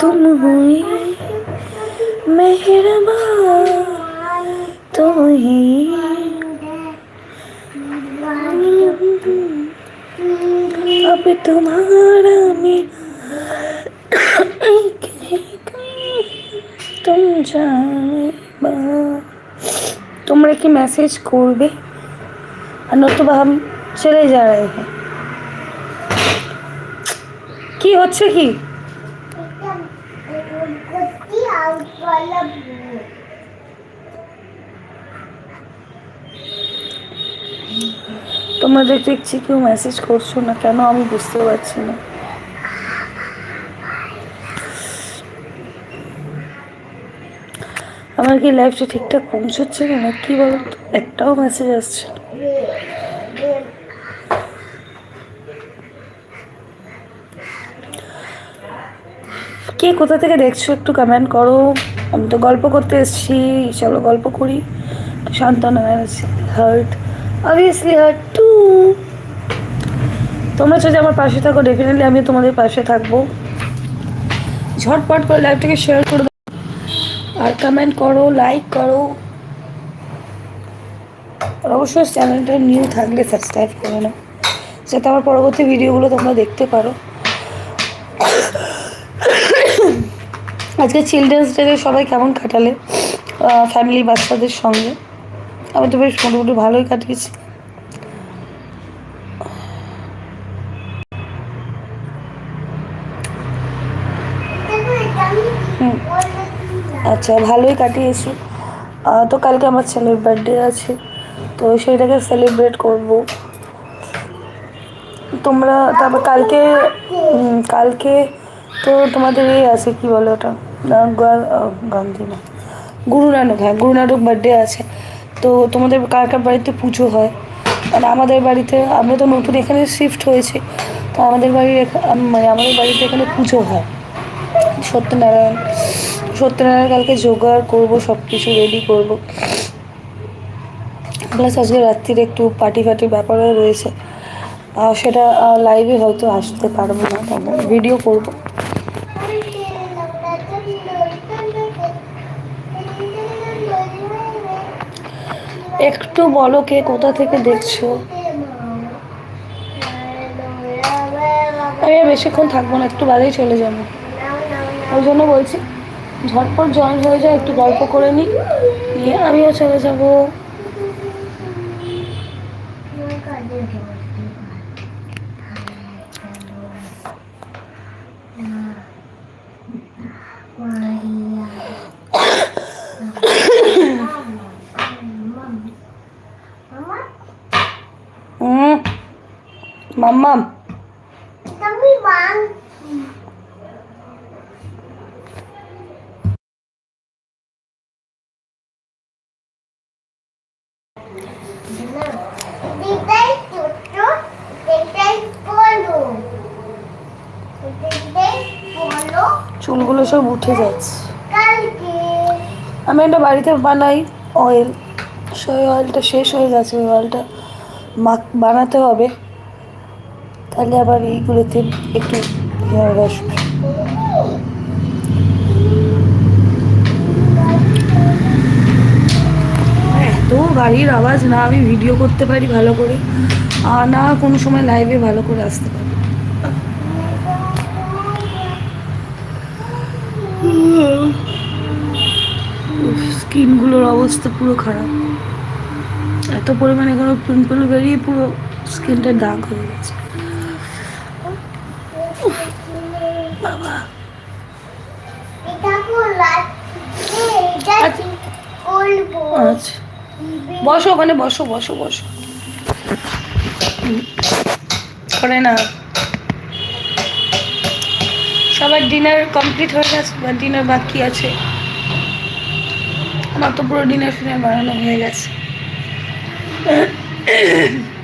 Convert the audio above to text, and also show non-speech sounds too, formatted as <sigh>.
तुम हुई मेहरबान तुम ही अब तुम्हारा मैं <coughs> तुम जाने তোমরা কি মেসেজ করবে আর নতুবা हम চলে যা रहे हैं কি হচ্ছে কি তোমাদের দেখছি কেউ মেসেজ করছো না কেন আমি বুঝতে পারছি না আমার কি লাইফটা ঠিকঠাক পৌঁছচ্ছে না কি বলো তো? একটাও মেসেজ আসছে না কে কোথা থেকে দেখছ একটু কমেন্ট করো। আমি তো গল্প করতে এসেছি, চলো গল্প করি। সান্ত্বনা হার্ট অবভিয়াসলি হার্ট টু তোমরা যদি আমার পাশে থাকো ডেফিনেটলি আমি তোমাদের পাশে থাকব। ঝটপট করে লাইভটাকে শেয়ার করে আর কমেন্ট করো লাইক করো। আর অবশ্যই চ্যানেলটা নিউ থাকলে সাবস্ক্রাইব করে নাও। যাতে আমার পরবর্তী ভিডিওগুলো তোমরা দেখতে পারো। আজকে চিলড্রেন্স ডে সবাই কেমন কাটালে? ফ্যামিলি বাচ্চাদের সঙ্গে? আমি তো বেশ মোটামুটি ভালোই কাটিয়েছি। আচ্ছা ভালোই কাটিয়েছি। তো কালকে আমার ছেলের বার্থডে আছে, তো সেইটাকে সেলিব্রেট করব। তোমরা তারপর কালকে কালকে তো তোমাদের এই আছে, কি বলে ওটা? গান্ধী না। গুরু নানক হ্যাঁ গুরু নানক বার্থডে আছে। তো তোমাদের কার কার বাড়িতে পুজো হয়? মানে আমাদের বাড়িতে, আমরা তো নতুন এখানে শিফট হয়েছি। তো আমাদের বাড়ির মানে আমাদের বাড়িতে এখানে পুজো হয়। সত্যনারায়ণ সত্যনারায়ণ কালকে জোগাড় করব সব কিছু রেডি করব। প্লাস আজকে রাত্রির একটু পার্টি ফার্টি ব্যাপারও রয়েছে। সেটা লাইভে হয়তো আসতে পারব না ভিডিও করব। একটু বলো কে কোথা থেকে দেখছ? আমি বেশিক্ষণ থাকব না, একটু বাদেই চলে যাব। ওই জন্য বলছি, ঝটপট জয়েন হয়ে যায় একটু গল্প করে নিই। নিয়ে আমিও চলে যাব। মাম্মাম চুলগুলো সব উঠে যাচ্ছে। আমি একটা বাড়িতে বানাই অয়েল সেই অয়েলটা শেষ হয়ে গেছে, ওই অয়েলটা মাখ, বানাতে হবে। তাহলে আবার এইগুলোতে একটু হেয়ার আসবে। এত গাড়ির আওয়াজ, না আমি ভিডিও করতে পারি ভালো করে, আর না কোনো সময় লাইভে ভালো করে আসতে পারি। স্কিনগুলোর অবস্থা পুরো খারাপ। এত পরিমাণে কোনো পিম্পল বেরিয়ে পুরো স্কিনটা দাগ হয়ে গেছে। বাবা। আচ্ছা। বসো ওখানে, বসো বসো বসো। করে না সবার ডিনার কমপ্লিট হয়ে গেছে, বা ডিনার বাকি আছে। আমার তো পুরো ডিনার ফিনার বানানো হয়ে গেছে। Ahem. <laughs>